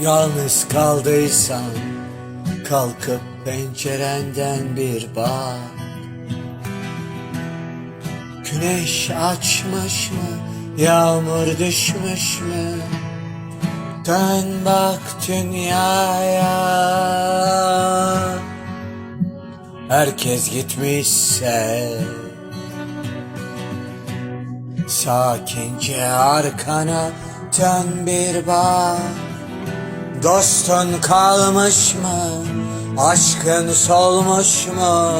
Yalnız kaldıysan kalkıp pencerenden bir bak. Güneş açmış mı, yağmur düşmüş mü? Dön bak dünyaya. Herkes gitmişse Sakince arkana dön bir bak Dostun kalmış mı? Aşkın solmuş mu?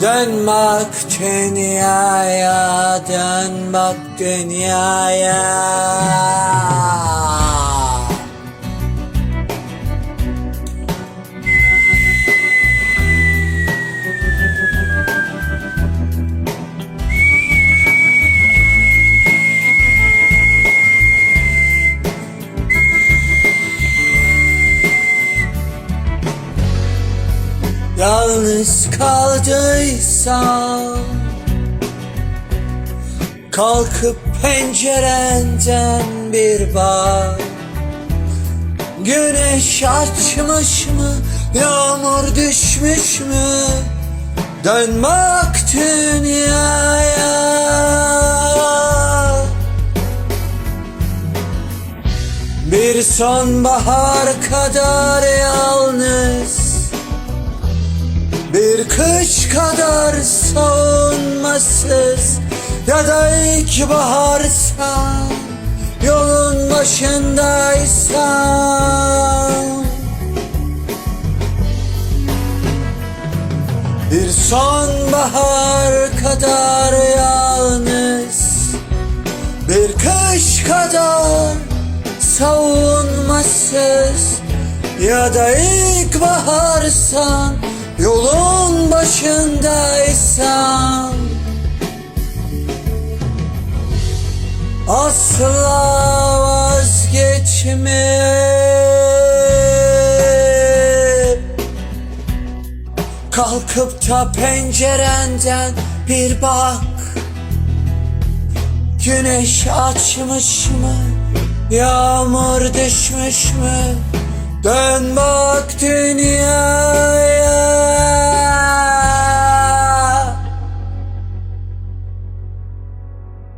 Dön bak dünyaya, dön bak dünyaya. Yalnız kaldıysan Kalkıp pencerenden bir bak Güneş açmış mı, yağmur düşmüş mü? Dön bak dünyaya Bir sonbahar kadar yalnız bir kış kadar savunmasız Ya da ilkbaharsan Yolun başındaysan. Bir sonbahar kadar yalnız Bir kış kadar savunmasız Ya da ilkbaharsan başındaysan Asla vazgeçme Kalkıp da pencerenden bir bak Güneş açmış mı? Yağmur düşmüş mü? Dön bak dünyaya